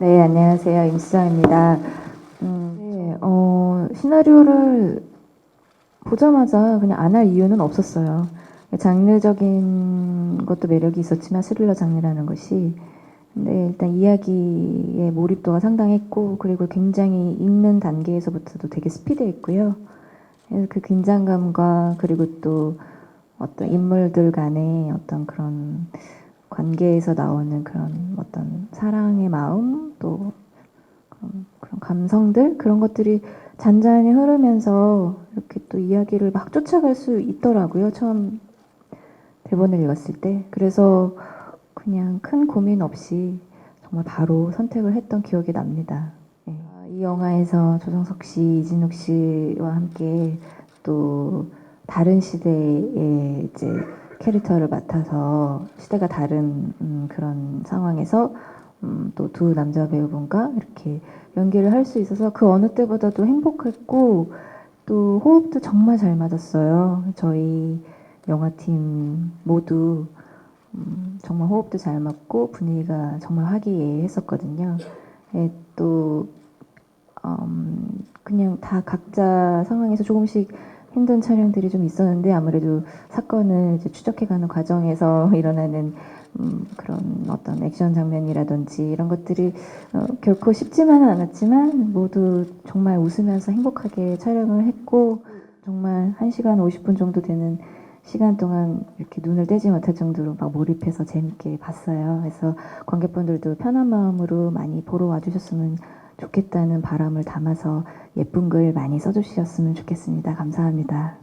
네, 안녕하세요. 임수정입니다. 음, 네, 어, 시나리오를 보자마자 그냥 안 할 이유는 없었어요. 장르적인 것도 매력이 있었지만 스릴러 장르라는 것이. 근데 일단 이야기의 몰입도가 상당했고, 그리고 굉장히 읽는 단계에서부터도 되게 스피드했고요. 그래서 그 긴장감과 그리고 또 어떤 인물들 간의 어떤 그런 관계에서 나오는 그런 어떤 사랑의 마음 또 그런, 그런 감성들 그런 것들이 잔잔히 흐르면서 이렇게 또 이야기를 막 쫓아갈 수 있더라고요 처음 대본을 읽었을 때 그래서 그냥 큰 고민 없이 정말 바로 선택을 했던 기억이 납니다. 네. 아, 이 영화에서 조정석 씨, 이진욱 씨와 함께 또 다른 시대의 이제 캐릭터를 맡아서 시대가 다른 음, 그런 상황에서 음, 또 두 남자 배우분과 이렇게 연기를 할 수 있어서 그 어느 때보다도 행복했고 또 호흡도 정말 잘 맞았어요. 저희 영화팀 모두 음, 정말 호흡도 잘 맞고 분위기가 정말 화기애애했었거든요. 예, 또 음, 그냥 다 각자 상황에서 조금씩 힘든 촬영들이 좀 있었는데 아무래도 사건을 추적해가는 과정에서 일어나는 음, 그런 어떤 액션 장면이라든지 이런 것들이 어, 결코 쉽지만은 않았지만 모두 정말 웃으면서 행복하게 촬영을 했고 정말 1시간 50분 정도 되는 시간 동안 이렇게 눈을 떼지 못할 정도로 막 몰입해서 재밌게 봤어요. 그래서 관객분들도 편한 마음으로 많이 보러 와주셨으면 좋겠다는 바람을 담아서 예쁜 글 많이 써주셨으면 좋겠습니다. 감사합니다.